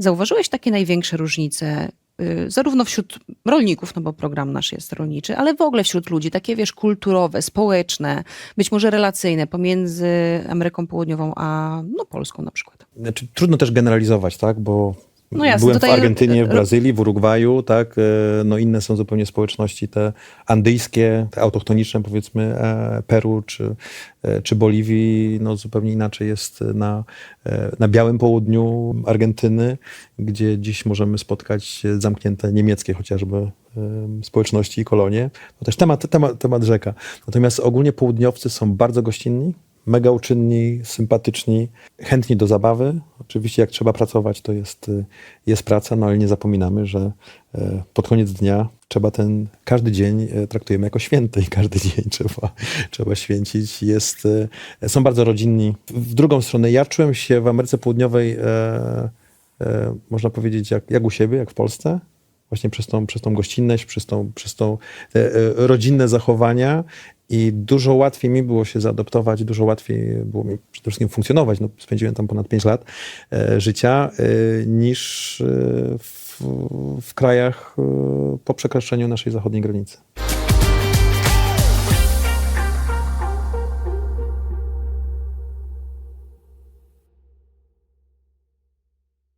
Zauważyłeś takie największe różnice, y, zarówno wśród rolników, no bo program nasz jest rolniczy, ale w ogóle wśród ludzi, takie wiesz, kulturowe, społeczne, być może relacyjne pomiędzy Ameryką Południową a no, Polską na przykład. Znaczy, trudno też generalizować, tak, bo No jasne, byłem tutaj- w Argentynie, w Brazylii, w Urugwaju, tak, e, no inne są zupełnie społeczności te andyjskie, te autochtoniczne powiedzmy e, Peru czy, e, czy Boliwii, no zupełnie inaczej jest na, na białym południu Argentyny, gdzie dziś możemy spotkać zamknięte niemieckie chociażby społeczności i kolonie. To też temat, temat, temat rzeka. Natomiast ogólnie południowcy są bardzo gościnni, mega uczynni, sympatyczni, chętni do zabawy. Oczywiście jak trzeba pracować, to jest, y, jest praca, no ale nie zapominamy, że e, pod koniec dnia trzeba ten, każdy dzień e, traktujemy jako święty i każdy dzień trzeba, trzeba święcić. Jest, e, są bardzo rodzinni. W drugą stronę, ja czułem się w Ameryce Południowej, e, e, można powiedzieć, jak, jak u siebie, jak w Polsce. Właśnie przez tą, przez tą gościnność, przez tą, przez tą te, rodzinne zachowania i dużo łatwiej mi było się zaadoptować, dużo łatwiej było mi przede wszystkim funkcjonować. No, spędziłem tam ponad 5 lat e, życia, e, niż e, w, w krajach e, po przekroczeniu naszej zachodniej granicy.